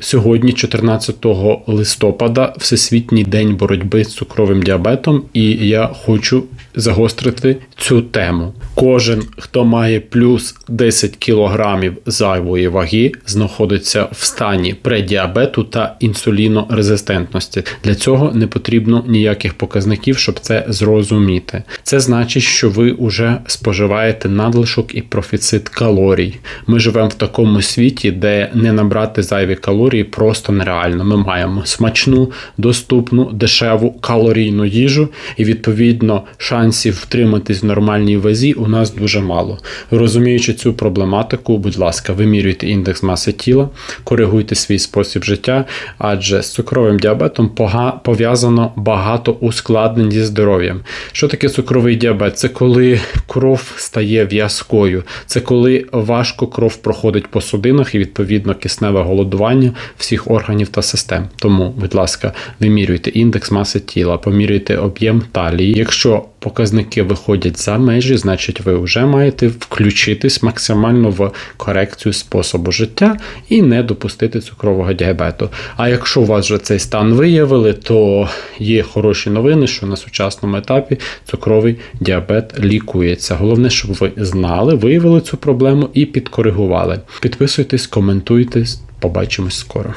Сьогодні, 14 листопада, Всесвітній день боротьби з цукровим діабетом, і я хочу загострити цю тему. Кожен, хто має плюс 10 кілограмів зайвої ваги, знаходиться в стані предіабету та інсулінорезистентності. Для цього не потрібно ніяких показників, щоб це зрозуміти. Це значить, що ви вже споживаєте надлишок і профіцит калорій. Ми живемо в такому світі, де не набрати зайві калорії просто нереально. Ми маємо смачну, доступну, дешеву калорійну їжу, і відповідно шансів втриматись в нормальній вазі у нас дуже мало. Розуміючи цю проблематику, будь ласка, вимірюйте індекс маси тіла, коригуйте свій спосіб життя, адже з цукровим діабетом пов'язано багато ускладнень зі здоров'ям. Що таке цукровий діабет? Це коли кров стає в'язкою, це коли важко кров проходить по судинах і відповідно кисневе голодування всіх органів та систем. Тому, будь ласка, вимірюйте індекс маси тіла, помірюйте об'єм талії. Якщо показники виходять за межі, значить ви вже маєте включитись максимально в корекцію способу життя і не допустити цукрового діабету. А якщо у вас вже цей стан виявили, то є хороші новини, що на сучасному етапі цукровий діабет лікується. Головне, щоб ви знали, виявили цю проблему і підкоригували. Підписуйтесь, коментуйте. Побачимось скоро.